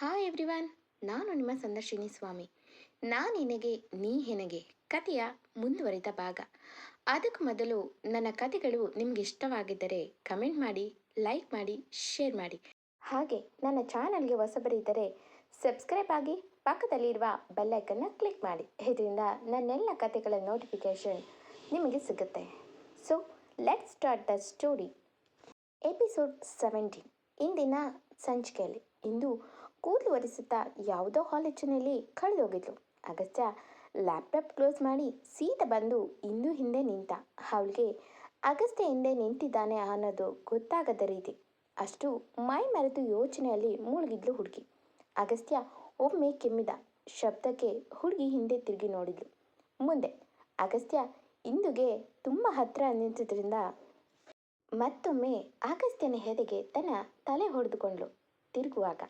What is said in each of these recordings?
Hi everyone ನಾನು ನಿಮ್ಮ ಸಂದರ್ಶಿನಿ ಸ್ವಾಮಿ. ನಾನು ನಿನಗೆ, ನೀ ಹೆನಗೆ ಕಥೆಯ ಮುಂದುವರಿದ ಭಾಗ. ಅದಕ್ಕೂ ಮೊದಲು ನನ್ನ ಕಥೆಗಳು ನಿಮ್ಗೆ ಇಷ್ಟವಾಗಿದ್ದರೆ ಕಮೆಂಟ್ ಮಾಡಿ, ಲೈಕ್ ಮಾಡಿ, ಶೇರ್ ಮಾಡಿ. ಹಾಗೆ ನನ್ನ ಚಾನಲ್ಗೆ ಹೊಸಬರಿದ್ದರೆ ಸಬ್ಸ್ಕ್ರೈಬ್ ಆಗಿ ಪಕ್ಕದಲ್ಲಿರುವ ಬೆಲ್ಲೈಕನ್ನ ಕ್ಲಿಕ್ ಮಾಡಿ. ಇದರಿಂದ ನನ್ನೆಲ್ಲ ಕಥೆಗಳ ನೋಟಿಫಿಕೇಷನ್ ನಿಮಗೆ ಸಿಗುತ್ತೆ. So let start the story episode seventeen ಇಂದಿನ ಸಂಚಿಕೆಯಲ್ಲಿ ಇಂದು ಕೂದಲು ಒರೆಸುತ್ತಾ ಯಾವುದೋ ಕಾಲೇಜಿನಲ್ಲಿ ಕಳೆದೋಗಿದ್ಲು. ಅಗಸ್ತ್ಯ ಲ್ಯಾಪ್ಟಾಪ್ ಕ್ಲೋಸ್ ಮಾಡಿ ಸೀತ ಬಂದು ಇಂದು ಹಿಂದೆ ನಿಂತ. ಅವಳಿಗೆ ಅಗಸ್ತ್ಯ ಹಿಂದೆ ನಿಂತಿದ್ದಾನೆ ಅನ್ನೋದು ಗೊತ್ತಾಗದ ರೀತಿ. ಅಷ್ಟು ಮೈ ಮರೆತು ಯೋಚನೆಯಲ್ಲಿ ಮುಳುಗಿದ್ಲು ಹುಡುಗಿ. ಅಗಸ್ತ್ಯ ಒಮ್ಮೆ ಕೆಮ್ಮಿದ ಶಬ್ದಕ್ಕೆ ಹುಡುಗಿ ಹಿಂದೆ ತಿರುಗಿ ನೋಡಿದ್ಲು. ಮುಂದೆ, ಅಗಸ್ತ್ಯ, ಇಂದುಗೆ ತುಂಬ ಹತ್ತಿರ ನಿಂತಿದ್ರಿಂದ ಮತ್ತೊಮ್ಮೆ ಅಗಸ್ತ್ಯನ ಹೆದೆಗೆ ತನ್ನ ತಲೆ ಹೊಡೆದುಕೊಂಡ್ಳು. ತಿರುಗುವಾಗ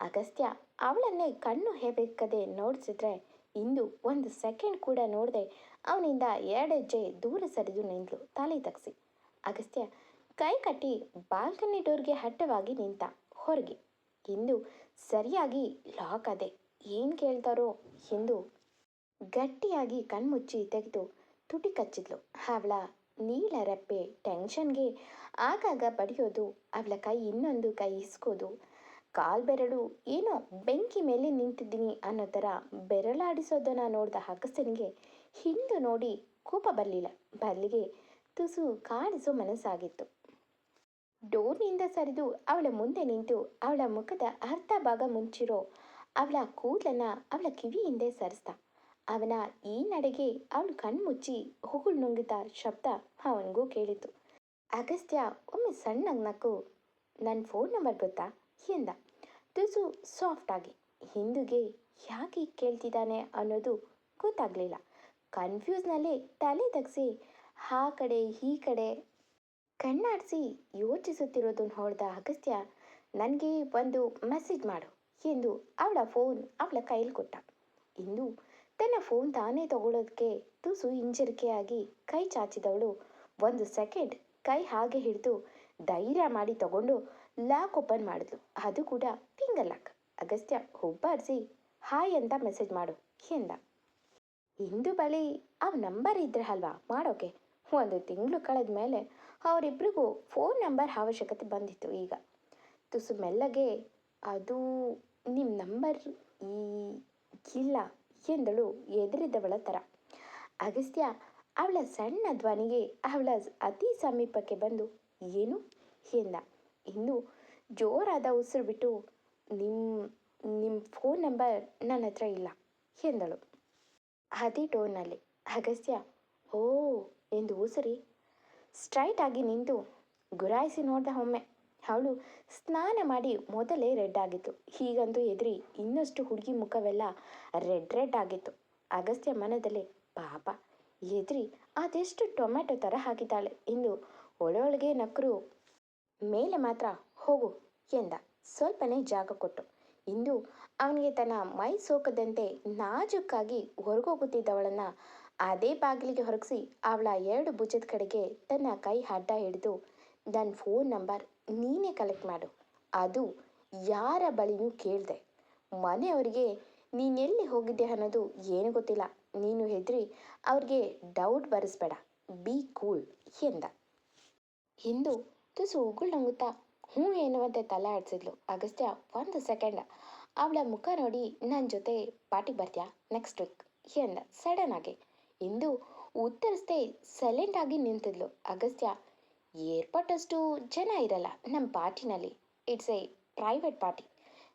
ಅಗಸ್ತ್ಯ, ಅವಳನ್ನೇ ಕಣ್ಣು ಹೇಬೇಕದೆ ನೋಡಿಸಿದ್ರೆ ಇಂದು ಒಂದು ಸೆಕೆಂಡ್ ಕೂಡ ನೋಡದೆ ಅವನಿಂದ ಎರಡೆಜ್ಜೆ ದೂರ ಸರಿದು ನಿಂತಳು ತಲೆ ತಗ್ಸಿ. ಅಗಸ್ತ್ಯ ಕೈ ಕಟ್ಟಿ ಬಾಲ್ಕನಿ ಡೋರ್ಗೆ ಹಟ್ಟವಾಗಿ ನಿಂತ, ಹೊರಗೆ, ಇಂದು ಸರಿಯಾಗಿ ಲಾಕ್ ಅದೆ, ಏನು ಕೇಳ್ತಾರೋ? ಎಂದು ಗಟ್ಟಿಯಾಗಿ ಕಣ್ಮುಚ್ಚಿ ತೆಗೆದು ತುಟಿ ಕಚ್ಚಿದ್ಲು. ಅವಳ ನೀಲ ರೆಪ್ಪೆ ಟೆನ್ಷನ್ಗೆ ಆಗಾಗ ಬಡಿಯೋದು, ಅವಳ ಕೈ ಇನ್ನೊಂದು ಕೈ ಇಸ್ಕೋದು ಕಾಲ್ ಬೆರಳು, ಏನೋ ಬೆಂಕಿ ಮೇಲೆ ನಿಂತಿದ್ದೀನಿ ಅನ್ನೋ ಥರ ಬೆರಳಾಡಿಸೋದನ್ನು ನೋಡಿದ ಅಗಸ್ತ್ಯನಿಗೆ ಹಿಂದು ನೋಡಿ ಕೋಪ ಬರಲಿಲ್ಲ. ಬದಲಿಗೆ ತುಸು ಕಾಣಿಸೋ ಮನಸ್ಸಾಗಿತ್ತು. ಡೋರ್ನಿಂದ ಸರಿದು ಅವಳ ಮುಂದೆ ನಿಂತು ಅವಳ ಮುಖದ ಅರ್ಧ ಭಾಗ ಮುಂಚಿರೋ ಅವಳ ಕೂದಲನ್ನು ಅವಳ ಕಿವಿಯಿಂದ ಸರಿಸ್ದ. ಅವನ ಈ ನಡೆಗೆ ಅವಳು ಕಣ್ಮುಚ್ಚಿ ಹುಗುಳು ನುಂಗಿದ ಶಬ್ದ ಅವನಿಗೂ ಕೇಳಿತು. ಅಗಸ್ತ್ಯ ಒಮ್ಮೆ ಸಣ್ಣಗೆ ನಕ್ಕು ನನ್ನ ಫೋನ್ ನಂಬರ್ ಗೊತ್ತಾ? ಎಂದ ತುಸು ಸಾಫ್ಟಾಗಿ ಹಿಂದುಗೆ ಯಾಕೆ ಕೇಳ್ತಿದ್ದಾನೆ ಅನ್ನೋದು ಗೊತ್ತಾಗಲಿಲ್ಲ. ಕನ್ಫ್ಯೂಸ್ನಲ್ಲಿ ತಲೆ ತಗ್ಸಿ, ಆ ಕಡೆ, ಈ ಕಡೆ ಕಣ್ಣಾಡಿಸಿ ಯೋಚಿಸುತ್ತಿರೋದು ನೋಡಿದ ಅಗಸ್ತ್ಯ ನನಗೆ ಒಂದು ಮೆಸೇಜ್ ಮಾಡು, ಎಂದು ಅವಳ ಫೋನ್ ಅವಳ ಕೈಲಿ ಕೊಟ್ಟ. ಇಂದು ತನ್ನ ಫೋನ್ ತಾನೇ ತಗೊಳ್ಳೋದಕ್ಕೆ ತುಸು ಹಿಂಜರಿಕೆಯಾಗಿ ಕೈ ಚಾಚಿದವಳು. ಒಂದು ಸೆಕೆಂಡ್ ಕೈ ಹಾಗೆ ಹಿಡಿದು ಧೈರ್ಯ ಮಾಡಿ ತಗೊಂಡು ಲಾಕ್ ಓಪನ್ ಮಾಡಿದ್ಲು. ಅದು ಕೂಡ ಫಿಂಗರ್ ಲಾಕ್. ಅಗಸ್ತ್ಯ ಹುಬ್ಬಾರಿಸಿ, ಹಾಯ್ ಅಂತ ಮೆಸೇಜ್ ಮಾಡು ಎಂದ. ಇಂದು ಬಳಿ ಆ ನಂಬರ್ ಇದ್ರೆ ಅಲ್ವಾ? ಮಾಡೋಕೆ? ಒಂದು ತಿಂಗಳು ಕಳೆದ ಮೇಲೆ ಅವರಿಬ್ಬರಿಗೂ ಫೋನ್ ನಂಬರ್ ಅವಶ್ಯಕತೆ ಬಂದಿತ್ತು ಈಗ. ತುಸು ಮೆಲ್ಲಗೆ, ಅದು ನಿಮ್ಮ ನಂಬರ್ ಈ ಇಲ್ಲ ಎಂದಳು ಎದುರಿದ್ದವಳ ಥರ. ಅಗಸ್ತ್ಯ ಅವಳ ಸಣ್ಣ ಧ್ವನಿಗೆ ಅವಳ ಅತಿ ಸಮೀಪಕ್ಕೆ ಬಂದು, ಏನು? ಎಂದ. ಇನ್ನು ಜೋರಾದ ಉಸಿರು ಬಿಟ್ಟು ನಿಮ್ಮ ನಿಮ್ಮ ಫೋನ್ ನಂಬರ್ ನನ್ನ ಹತ್ರ ಇಲ್ಲ, ಎಂದಳು. ಅದೇ ಟೋನಲ್ಲಿ ಅಗಸ್ತ್ಯ, ಓ ಎಂದು ಉಸಿರಿ ಸ್ಟ್ರೈಟ್ ಆಗಿ ನಿಂತು ಗುರಾಯಿಸಿ ನೋಡ್ದ ಒಮ್ಮೆ. ಅವಳು ಸ್ನಾನ ಮಾಡಿ ಮೊದಲೇ ರೆಡ್ ಆಗಿತ್ತು. ಹೀಗಂತೂ ಎದುರಿ ಇನ್ನಷ್ಟು ಹುಡುಗಿ ಮುಖವೆಲ್ಲ ರೆಡ್ ರೆಡ್ ಆಗಿತ್ತು. ಅಗಸ್ತ್ಯ ಮನದಲ್ಲಿ, ಪಾಪ, ಎದ್ರಿ ಅದೆಷ್ಟು ಟೊಮೆಟೊ ಥರ ಹಾಕಿದ್ದಾಳೆ. ಎಂದು ಒಳೊಳಗೆ ನಕ್ಕರು ಮೇಲೆ ಮಾತ್ರ ಹೋಗು ಎಂದ. ಸ್ವಲ್ಪನೇ ಜಾಗ ಕೊಟ್ಟು. ಇಂದು ಅವನಿಗೆ ತನ್ನ ಮೈ ಸೋಕದಂತೆ ನಾಜುಕ್ಕಾಗಿ ಹೊರಗೋಗುತ್ತಿದ್ದವಳನ್ನ ಅದೇ ಬಾಗಿಲಿಗೆ ಹೊರಗಿಸಿ ಅವಳ ಎರಡು ಭುಜದ ಕಡೆಗೆ ತನ್ನ ಕೈ ಅಡ್ಡ ಹಿಡಿದು ನನ್ನ ಫೋನ್ ನಂಬರ್ ನೀನೇ ಕಲೆಕ್ಟ್ ಮಾಡು. ಅದು ಯಾರ ಬಳಿನೂ ಕೇಳಿದೆ. ಮನೆಯವರಿಗೆ ನೀನೆಲ್ಲಿ ಹೋಗಿದ್ದೆ ಅನ್ನೋದು ಏನು ಗೊತ್ತಿಲ್ಲ. ನೀನು ಹೆದ್ರಿ ಅವ್ರಿಗೆ ಡೌಟ್ ಬರೆಸ್ಬೇಡ. ಬಿ ಕೂಲ್ ಎಂದ. ಇಂದು ತುಸು ಉಗುಳು ನಂಗುತ್ತಾ ಹ್ಞೂ ಎನ್ನುವಂತೆ ತಲೆ ಆಡಿಸಿದ್ಲು. ಅಗಸ್ತ್ಯ, ಒಂದು ಸೆಕೆಂಡ್. ಅವಳ ಮುಖ ನೋಡಿ ನನ್ನ ಜೊತೆ ಪಾರ್ಟಿಗೆ ಬರ್ತೀಯಾ? Next week. ಎಂದ, ಸಡನ್ ಆಗಿ. ಇಂದು ಉತ್ತರಿಸದೆ ಸೈಲೆಂಟ್ ಆಗಿ ನಿಂತಿದ್ಲು. ಅಗಸ್ತ್ಯ ಏರ್ಪೋರ್ಟ್ ಅಷ್ಟು ಜನ ಇರಲ್ಲ ನಮ್ಮ ಪಾರ್ಟಿನಲ್ಲಿ. It's a private party.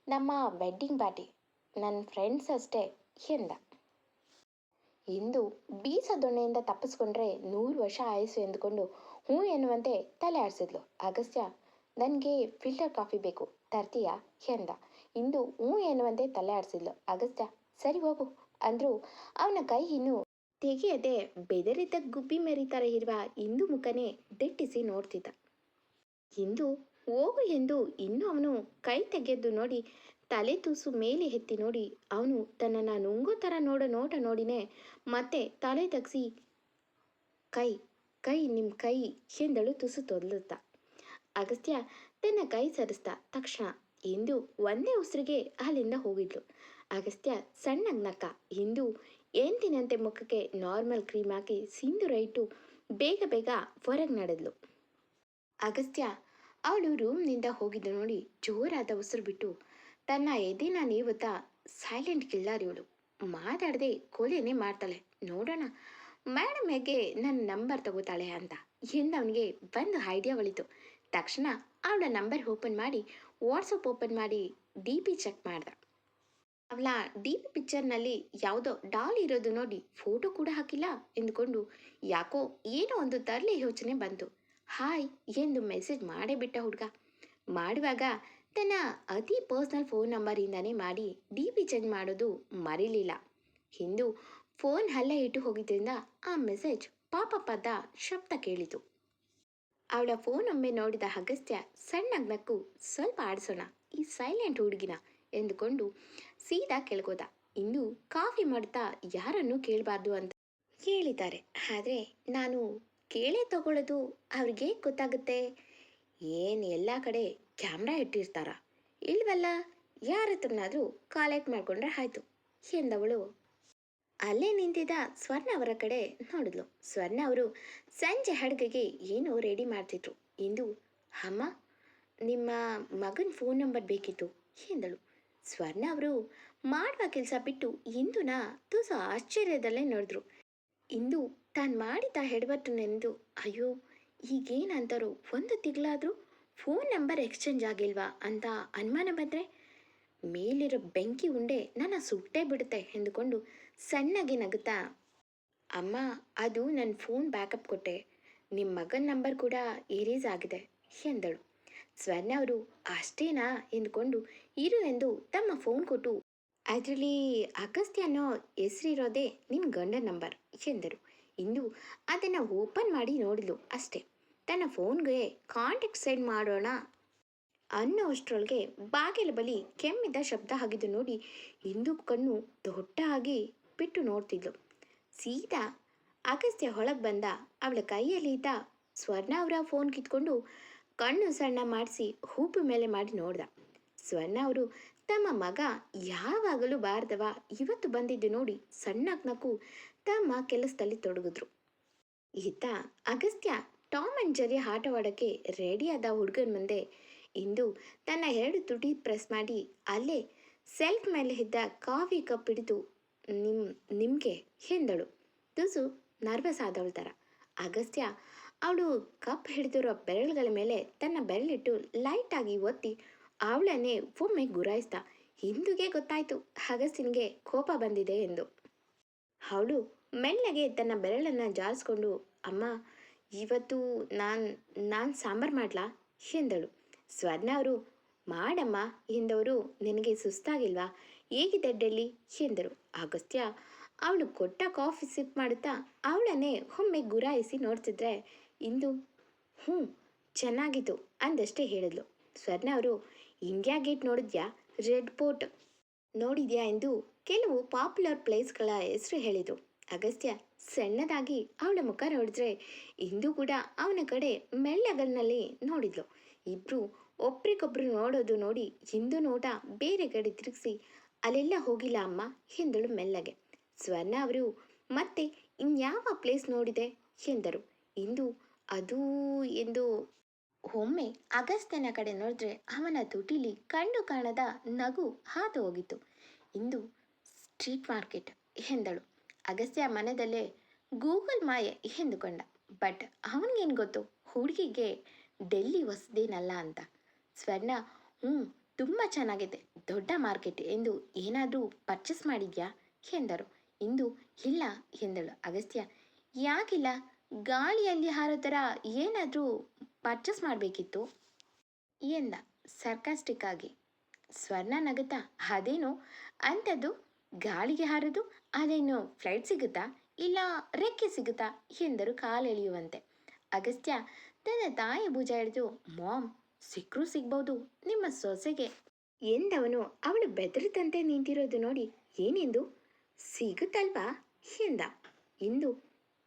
ನಮ್ಮ ವೆಡ್ಡಿಂಗ್ ಪಾರ್ಟಿ. ನನ್ನ ಫ್ರೆಂಡ್ಸ್ ಅಷ್ಟೇ, ಎಂದ. ಇಂದು ಬೀಸ ದೊಣ್ಣೆಯಿಂದ ತಪ್ಪಿಸ್ಕೊಂಡ್ರೆ ನೂರು ವರ್ಷ ಆಯಸ್ಸು ಎಂದುಕೊಂಡು ಹ್ಞೂ ಎನ್ನುವಂತೆ ತಲೆ ಆಡಿಸಿದ್ಲು. ಅಗಸ್ತ್ಯ, ನನಗೆ ಫಿಲ್ಟರ್ ಕಾಫಿ ಬೇಕು, ತರ್ತೀಯಾ? ಎಂದ ಇಂದು ಹ್ಞೂ ಎನ್ನುವಂತೆ ತಲೆ ಆಡಿಸಿದ್ಲು. ಅಗಸ್ತ್ಯ, ಸರಿ ಹೋಗು. ಅಂದ್ರು. ಅವನ ಕೈ ಇನ್ನು ತೆಗೆಯದೆ ಬೆದರಿದ್ದ ಗುಬ್ಬಿ ಮರಿ ಥರ ಇರುವ ಇಂದು ಮುಖನೇ ದಿಟ್ಟಿಸಿ ನೋಡ್ತಿದ್ದ. ಇಂದು ಹೋಗು ಎಂದು ಇನ್ನೂ ಅವನು ಕೈ ತೆಗೆದು ನೋಡಿ, ತಲೆ ತೂಸು ಮೇಲೆ ಎತ್ತಿ ನೋಡಿ, ಅವನು ತನ್ನನ್ನು ನುಂಗೋ ಥರ ನೋಡೋ ನೋಟ ನೋಡಿನೇ ಮತ್ತೆ ತಲೆ ತಗ್ಸಿ ಕೈ ಕೈ ನಿಮ್ಮ ಕೈ ಎಂದಳು ತುಸು ತೊದಲುತ್ತ. ಅಗಸ್ತ್ಯ ತನ್ನ ಕೈ ಸರಿಸ್ದ ತಕ್ಷಣ ಇಂದು ಒಂದೇ ಉಸಿರಿಗೆ ಅಲ್ಲಿಂದ ಹೋಗಿದ್ಲು. ಅಗಸ್ತ್ಯ ಸಣ್ಣಗೆ ನಕ್ಕ ಇಂದು ಎಂದಿನಂತೆ ಮುಖಕ್ಕೆ ನಾರ್ಮಲ್ ಕ್ರೀಮ್ ಹಾಕಿ ಸಿಂಧು ರೈಟು ಬೇಗ ಬೇಗ ಹೊರಗೆ ನಡೆದ್ಲು. ಅಗಸ್ತ್ಯ ಅವಳು ರೂಮ್ನಿಂದ ಹೋಗಿದ್ದು ನೋಡಿ ಜೋರಾದ ಉಸಿರು ಬಿಟ್ಟು ತನ್ನ ಎದೆನ ನೀವುತ್ತಾ ಸೈಲೆಂಟ್ ಕಿಲ್ಲಾರಿವಳು ಮಾತಾಡದೆ ಕೊಲೆನೇ ಮಾಡ್ತಾಳೆ. ನೋಡೋಣ ಮೇಡಮ್ ಹೇಗೆ ನನ್ನ ನಂಬರ್ ತಗೋತಾಳೆ ಅಂತ ಎಂದವನಿಗೆ ಒಂದು ಐಡಿಯಾ ಒಳಿತು ತಕ್ಷಣ ಅವಳ ನಂಬರ್ ಓಪನ್ ಮಾಡಿ ವಾಟ್ಸಪ್ ಓಪನ್ ಮಾಡಿ ಡಿ ಪಿ ಚೆಕ್ ಮಾಡ್ದ. ಅವಳ ಡಿ ಪಿ ಪಿಕ್ಚರ್ನಲ್ಲಿ ಯಾವುದೋ ಡಾಲ್ ಇರೋದು ನೋಡಿ ಫೋಟೋ ಕೂಡ ಹಾಕಿಲ್ಲ ಎಂದುಕೊಂಡು ಯಾಕೋ ಏನೋ ಒಂದು ತರಲೆ ಯೋಚನೆ ಬಂತು. ಹಾಯ್ ಎಂದು ಮೆಸೇಜ್ ಮಾಡೇ ಬಿಟ್ಟ ಹುಡುಗ. ಮಾಡುವಾಗ ತನ್ನ ಅತಿ ಪರ್ಸ್ನಲ್ ಫೋನ್ ನಂಬರಿಂದನೇ ಮಾಡಿ ಡಿ ಪಿ ಚೆಕ್ ಮಾಡೋದು ಮರೀಲಿಲ್ಲ. ಹಿಂದು ಫೋನ್ ಹಲ್ಲೆ ಇಟ್ಟು ಹೋಗಿದ್ದರಿಂದ ಆ ಮೆಸೇಜ್ ಪಾಪ ಪದ ಶಬ್ದ ಕೇಳಿತು. ಅವಳ ಫೋನ್ ಒಮ್ಮೆ ನೋಡಿದ ಅಗಸ್ತ್ಯ ನಕ್ಕು ಸ್ವಲ್ಪ ಆಡಿಸೋಣ, ಈ ಸೈಲೆಂಟ್ ಹುಡುಗಿನ ಎಂದುಕೊಂಡು ಸೀದಾ ಕೆಳಗೋದ. ಇನ್ನು ಕಾಫಿ ಮಾಡ್ತಾ ಯಾರನ್ನು ಕೇಳಬಾರ್ದು ಅಂತ ಕೇಳಿದ್ದಾರೆ ಆದರೆ ನಾನು ಕೇಳೇ ತಗೊಳ್ಳೋದು ಅವ್ರಿಗೆ ಗೊತ್ತಾಗುತ್ತೆ. ಏನು ಎಲ್ಲ ಕಡೆ ಕ್ಯಾಮ್ರಾ ಇಟ್ಟಿರ್ತಾರ? ಇಲ್ವಲ್ಲ ಯಾರ ಹತ್ರನಾದರೂ ಕಾಲೆಕ್ಟ್ ಮಾಡಿಕೊಂಡ್ರೆ ಆಯಿತು ಎಂದವಳು ಅಲ್ಲೇ ನಿಂತಿದ್ದ ಸ್ವರ್ಣ ಅವರ ಕಡೆ ನೋಡಿದ್ಲು. ಸ್ವರ್ಣ ಅವರು ಸಂಜೆ ಅಡುಗೆಗೆ ಏನೋ ರೆಡಿ ಮಾಡ್ತಿದ್ರು. ಇಂದು, ಅಮ್ಮ, ನಿಮ್ಮ ಮಗನ ಫೋನ್ ನಂಬರ್ ಬೇಕಿತ್ತು, ಎಂದಳು. ಸ್ವರ್ಣ ಅವರು ಮಾಡುವ ಕೆಲಸ ಬಿಟ್ಟು ಇಂದುನ ತುಸು ಆಶ್ಚರ್ಯದಲ್ಲೇ ನೋಡಿದ್ರು. ಇಂದು ತಾನು ಮಾಡಿದ ಹೆಡ್ಬಟ್ಟು ನೆನೆದು ಅಯ್ಯೋ, ಈಗೇನಂತಾರೋ, ಒಂದು ತಿಂಗಳಾದರೂ ಫೋನ್ ನಂಬರ್ ಎಕ್ಸ್ಚೇಂಜ್ ಆಗಿಲ್ವಾ ಅಂತ ಅನುಮಾನ ಬಂದರೆ ಮೇಲಿರೋ ಬೆಂಕಿ ಉಂಡೆ ನನ್ನ ಸುಟ್ಟೇ ಬಿಡುತ್ತೆ, ಎಂದುಕೊಂಡು ಸಣ್ಣಗೆ ನಗುತ್ತಾ, ಅಮ್ಮ, ಅದು ನನ್ನ ಫೋನ್ ಬ್ಯಾಕಪ್ ಕೊಟ್ಟೆ. ನಿಮ್ಮ ಮಗನ ನಂಬರ್ ಕೂಡ ಏರೇಸ್ ಆಗಿದೆ, ಎಂದಳು. ಸ್ವರ್ಣ ಅವರು, ಅಷ್ಟೇನಾ? ಎಂದುಕೊಂಡು, ಇರು ಎಂದು ತಮ್ಮ ಫೋನ್ ಕೊಟ್ಟು, ಅದರಲ್ಲಿ ಅಗಸ್ತ್ಯ ಅನ್ನೋ ಹೆಸರಿರೋದೇ ನಿನ್ನ ಗಂಡನ ನಂಬರ್, ಎಂದರು. ಇಂದು ಅದನ್ನು ಓಪನ್ ಮಾಡಿ ನೋಡಿದ್ಲು ಅಷ್ಟೇ. ತನ್ನ ಫೋನ್ಗೆ ಕಾಂಟ್ಯಾಕ್ಟ್ ಸೆಂಡ್ ಮಾಡೋಣ ಅನ್ನೋ ಅಷ್ಟರೊಳಗೆ ಬಾಗಿಲ ಬಳಿ ಕೆಮ್ಮಿದ ಶಬ್ದ ಆಗಿದ್ದು ನೋಡಿ, ಇಂದು ಕಣ್ಣು ದೊಡ್ಡ ಆಗಿ ಬಿಟ್ಟು ನೋಡ್ತಿದ್ಲು. ಸೀತಾ ಅಗಸ್ತ್ಯ ಹೊಳಗೆ ಬಂದ. ಅವಳ ಕೈಯಲ್ಲಿ ಇದ್ದ ಸ್ವರ್ಣ ಅವರ ಫೋನ್ ಕಿತ್ಕೊಂಡು ಕಣ್ಣು ಸಣ್ಣ ಮಾಡಿಸಿ ಹೂಪು ಮೇಲೆ ಮಾಡಿ ನೋಡ್ದ. ಸ್ವರ್ಣ ಅವರು, ತಮ್ಮ ಮಗ ಯಾವಾಗಲೂ ಬಾರ್ದವ. ಇವತ್ತು ಬಂದಿದ್ದು ನೋಡಿ ಸಣ್ಣ ನಕ್ಕು ತಮ್ಮ ಕೆಲಸದಲ್ಲಿ ತೊಡಗಿದ್ರು. ಈತ ಅಗಸ್ತ್ಯ ಟಾಮ್ ಅಂಡ್ ಜರಿ ಆಟವಾಡೋಕ್ಕೆ ರೆಡಿಯಾದ ಹುಡುಗನ ಮುಂದೆ ಇಂದು ತನ್ನ ಎರಡು ತುಟಿ ಪ್ರೆಸ್ ಮಾಡಿ ಅಲ್ಲೇ ಸೆಲ್ಫ್ ಮೇಲೆ ಇದ್ದ ಕಾಫಿ ಕಪ್ ಹಿಡಿದು ನಿಮ್, ನಿಮಗೆ, ಎಂದಳು. ತುಸು ನರ್ವಸ್ ಆದವಳ ಥರ ಅಗಸ್ತ್ಯ, ಅವಳು ಕಪ್ ಹಿಡಿದಿರೋ ಬೆರಳುಗಳ ಮೇಲೆ ತನ್ನ ಬೆರಳಿಟ್ಟು ಲೈಟಾಗಿ ಒತ್ತಿ ಅವಳನ್ನೇ ಒಮ್ಮೆ ಗುರಾಯಿಸ್ದ ಹಿಂದುಗೆ ಗೊತ್ತಾಯ್ತು ಅಗಸ್ತಿನಿಗೆ ಕೋಪ ಬಂದಿದೆ, ಎಂದು. ಅವಳು ಮೆಲ್ಲಗೆ ತನ್ನ ಬೆರಳನ್ನು ಜಾರಿಸ್ಕೊಂಡು, ಅಮ್ಮ, ಇವತ್ತು ನಾನು ನಾನು ಸಾಂಬಾರು ಮಾಡ್ಲಾ? ಎಂದಳು. ಸ್ವರ್ಣ ಅವರು, ಮಾಡಮ್ಮ, ಎಂದವರು, ನಿನಗೆ ಸುಸ್ತಾಗಿಲ್ವಾ? ಹೇಗಿದೆ ಡೆಲ್ಲಿ? ಎಂದರು ಅಗಸ್ತ್ಯ ಅವಳು ಕೊಟ್ಟ ಕಾಫಿ ಸಿಪ್ ಮಾಡುತ್ತಾ ಅವಳನ್ನೇ ಒಮ್ಮೆ ಗುರಾಯಿಸಿ ನೋಡ್ತಿದ್ರೆ ಇಂದು, ಹ್ಞೂ, ಚೆನ್ನಾಗಿತ್ತು ಅಂದಷ್ಟೇ ಹೇಳಿದ್ಲು. ಸ್ವರ್ಣ ಅವರು ಇಂಡಿಯಾ ಗೇಟ್ ನೋಡಿದ್ಯಾ? ರೆಡ್ ಪೋರ್ಟ್ ನೋಡಿದ್ಯಾ ಎಂದು ಕೆಲವು ಪಾಪ್ಯುಲರ್ ಪ್ಲೇಸ್ಗಳ ಹೆಸರು ಹೇಳಿದರು. ಅಗಸ್ತ್ಯ ಸಣ್ಣದಾಗಿ ಅವಳ ಮುಖ ನೋಡಿದ್ರೆ ಇಂದು ಕೂಡ ಅವನ ಕಡೆ ಮೆಳ್ಳಗಲ್ನಲ್ಲಿ ನೋಡಿದ್ಲು. ಇಬ್ರು ಒಬ್ರಿಗೊಬ್ರು ನೋಡೋದು ನೋಡಿ ಇಂದು ನೋಟ ಬೇರೆ ಕಡೆ ತಿರುಗಿಸಿ ಅಲ್ಲೆಲ್ಲ ಹೋಗಿಲ್ಲ ಅಮ್ಮ, ಎಂದಳು ಮೆಲ್ಲಗೆ. ಸ್ವರ್ಣ ಅವರು, ಮತ್ತೆ ಇನ್ಯಾವ ಪ್ಲೇಸ್ ನೋಡಿದೆ? ಎಂದರು. ಇಂದು ಅದು ಎಂದು ಒಮ್ಮೆ ಅಗಸ್ತ್ಯನ ಕಡೆ ನೋಡಿದ್ರೆ ಅವನ ತುಟಿಲಿ ಕಣ್ಣು ಕಾಣದ ನಗು ಹಾದು ಹೋಗಿತ್ತು. ಇಂದು ಸ್ಟ್ರೀಟ್ ಮಾರ್ಕೆಟ್ ಎಂದಳು. ಅಗಸ್ತ್ಯ ಮನದಲ್ಲೇ ಗೂಗಲ್ ಮಾಯೆ ಎಂದುಕೊಂಡ. ಬಟ್ ಅವನಿಗೇನು ಗೊತ್ತು? ಹುಡುಗಿಗೆ ಡೆಲ್ಲಿ ಹೊಸದೇನಲ್ಲ ಅಂತ. ಸ್ವರ್ಣ ಹ್ಞೂ ತುಂಬ ಚೆನ್ನಾಗಿದೆ. ದೊಡ್ಡ ಮಾರ್ಕೆಟ್ ಎಂದು ಏನಾದರೂ ಪರ್ಚೇಸ್ ಮಾಡಿದ್ಯಾ? ಎಂದರು. ಇಂದು ಇಲ್ಲ, ಎಂದಳು ಅಗಸ್ತ್ಯ. ಯಾಕಿಲ್ಲ? ಗಾಳಿಯಲ್ಲಿ ಹಾರೋ ಥರ ಏನಾದರೂ ಪರ್ಚೇಸ್ ಮಾಡಬೇಕಿತ್ತು? ಎಂದ ಸರ್ಕಾಸ್ಟಿಕ್ ಆಗಿ. ಸ್ವರ್ಣ ನಗುತ್ತಾ? ಅದೇನು? ಅಂಥದ್ದು? ಗಾಳಿಗೆ ಹಾರೋದು? ಅದೇನು ಫ್ಲೈಟ್ ಸಿಗುತ್ತಾ? ಇಲ್ಲ ರೆಕ್ಕೆ ಸಿಗುತ್ತಾ? ಎಂದರು ಕಾಲೆಳೆಯುವಂತೆ. ಅಗಸ್ತ್ಯ ತನ್ನ ತಾಯಿ ಭುಜ ಹಿಡಿದು ಮಾಮ್ ಸಿಕ್ಕರೂ ಸಿಗ್ಬೋದು, ನಿಮ್ಮ ಸೊಸೆಗೆ. ಎಂದವನು ಅವಳು ಬೆದರಿದಂತೆ ನಿಂತಿರೋದು ನೋಡಿ ಏನೆಂದು? ಸಿಗುತ್ತಲ್ವಾ? ಎಂದ. ಇಂದು?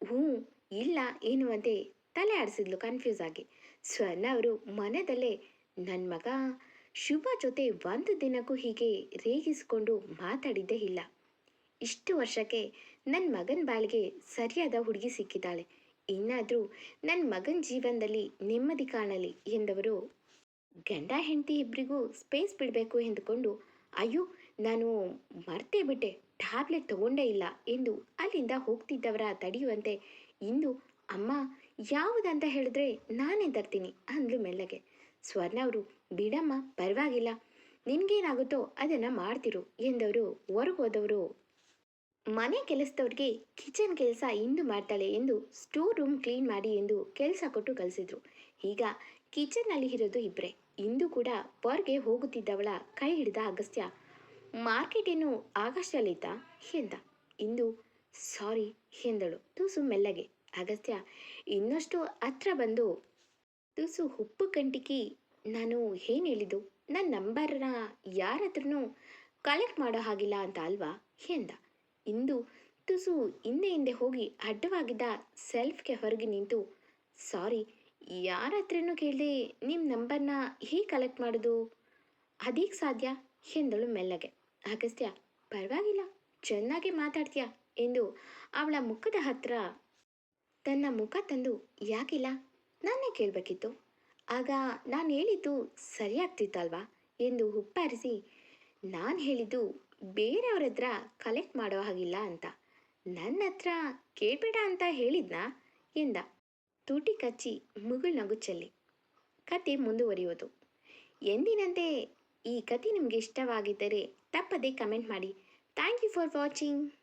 ಹ್ಞೂ, ಇಲ್ಲ ಎನ್ನುವಂತೆ ತಲೆ ಆಡಿಸಿದ್ಲು ಕನ್ಫ್ಯೂಸ್ ಆಗಿ. ಸ್ವರ್ಣ ಅವರು ಮನದಲ್ಲೇ ನನ್ನ ಮಗ, ಶುಭ ಜೊತೆ ಒಂದು ದಿನಕ್ಕೂ ಹೀಗೆ ರೇಗಿಸಿಕೊಂಡು ಮಾತಾಡಿದ್ದೇ ಇಲ್ಲ. ಇಷ್ಟು ವರ್ಷಕ್ಕೆ ನನ್ನ ಮಗನ ಬಾಳಿಗೆ ಸರಿಯಾದ ಹುಡುಗಿ ಸಿಕ್ಕಿದ್ದಾಳೆ. ಇನ್ನಾದರೂ ನನ್ನ ಮಗನ ಜೀವನದಲ್ಲಿ ನೆಮ್ಮದಿ ಕಾಣಲಿ ಎಂದವರು ಗಂಡ ಹೆಂಡತಿ ಇಬ್ಬರಿಗೂ ಸ್ಪೇಸ್ ಬಿಡಬೇಕು ಎಂದುಕೊಂಡು, ಅಯ್ಯೋ, ನಾನು ಮರ್ತೇ ಬಿಟ್ಟೆ ಟ್ಯಾಬ್ಲೆಟ್ ತಗೊಂಡೇ ಇಲ್ಲ, ಎಂದು ಅಲ್ಲಿಂದ ಹೋಗ್ತಿದ್ದವರ ತಡೆಯುವಂತೆ, ಇಂದು ಅಮ್ಮ ಯಾವುದಂತ ಹೇಳಿದ್ರೆ ನಾನೇ ತರ್ತೀನಿ, ಅಂದ್ಲು ಮೆಲ್ಲಗೆ. ಸ್ವರ್ಣ ಅವರು, ಬಿಡಮ್ಮ, ಪರವಾಗಿಲ್ಲ, ನಿನ್ಗೇನಾಗುತ್ತೋ ಅದನ್ನು ಮಾಡ್ತಿರು, ಎಂದವರು ಹೊರಗೋದವರು. ಮನೆ ಕೆಲಸದವ್ರಿಗೆ ಕಿಚನ್ ಕೆಲಸ ಇಂದು ಮಾಡ್ತಾಳೆ ಎಂದು ಸ್ಟೋರ್ ರೂಮ್ ಕ್ಲೀನ್ ಮಾಡಿ ಎಂದು ಕೆಲಸ ಕೊಟ್ಟು ಕಲಿಸಿದ್ರು ಈಗ ಕಿಚನ್ನಲ್ಲಿ ಇರೋದು ಇಬ್ಬರೇ ಇಂದು ಕೂಡ ಹೊರಗೆ ಹೋಗುತ್ತಿದ್ದವಳ ಕೈ ಹಿಡಿದ ಅಗಸ್ತ್ಯ. ಮಾರ್ಕೆಟ್ ಏನು ಆಗಸ್ಟಲ್ಲಿದ್ದ ಎಂದ. ಇಂದು, ಸಾರಿ, ಎಂದಳು. ತುಸು ಮೆಲ್ಲಗೆ. ಅಗಸ್ತ್ಯ, ಇನ್ನಷ್ಟು ಹತ್ರ ಬಂದು, ತುಸು ಉಪ್ಪು ಕಂಟಿಕಿ ನಾನು ಏನು ಹೇಳಿದ್ದು? ನನ್ನ ನಂಬರ್ನ ಯಾರ ಹತ್ರನೂ ಕಲೆಕ್ಟ್ ಮಾಡೋ ಹಾಗಿಲ್ಲ ಅಂತ ಅಲ್ವಾ? ಎಂದ. ಇಂದು, ತುಸು ಹಿಂದೆ ಹಿಂದೆ ಹೋಗಿ ಅಡ್ಡವಾಗಿದ್ದ ಸೆಲ್ಫ್ಗೆ ಹೊರಗೆ ನಿಂತು, ಸಾರಿ ಯಾರ ಹತ್ರನೂ ಕೇಳಿ ನಿಮ್ಮ ನಂಬರ್ನ ಹೇಗೆ ಕಲೆಕ್ಟ್ ಮಾಡೋದು? ಅದೀಗ ಸಾಧ್ಯ? ಎಂದಳು ಮೆಲ್ಲಗೆ. ಅಗಸ್ತ್ಯ ಪರವಾಗಿಲ್ಲ. ಚೆನ್ನಾಗಿ ಮಾತಾಡ್ತೀಯ ಎಂದು ಅವಳ ಮುಖದ ಹತ್ರ ತನ್ನ ಮುಖ ತಂದು ಯಾಕಿಲ್ಲ? ನಾನೇ ಕೇಳಬೇಕಿತ್ತು. ಆಗ ನಾನು ಹೇಳಿದ್ದು ಸರಿಯಾಗ್ತಿತ್ತಲ್ವಾ? ಎಂದು ಹುಪ್ಪಾರಿಸಿ, ನಾನು ಹೇಳಿದ್ದು ಬೇರೆಯವ್ರ ಹತ್ರ ಕಲೆಕ್ಟ್ ಮಾಡೋ ಹಾಗಿಲ್ಲ ಅಂತ. ನನ್ನ ಹತ್ರ ಕೇಳಬೇಡ ಅಂತ ಹೇಳಿದ್ನಾ? ಎಂದ. ತುಟಿ ಕಚ್ಚಿ ಮುಗುಳು ಚೆಲ್ಲಿ ಕತೆ ಮುಂದುವರಿಯೋದು. ಎಂದಿನಂತೆ ಈ ಕತೆ ನಿಮಗೆ ಇಷ್ಟವಾಗಿದ್ದರೆ ತಪ್ಪದೇ ಕಮೆಂಟ್ ಮಾಡಿ. Thank you for watching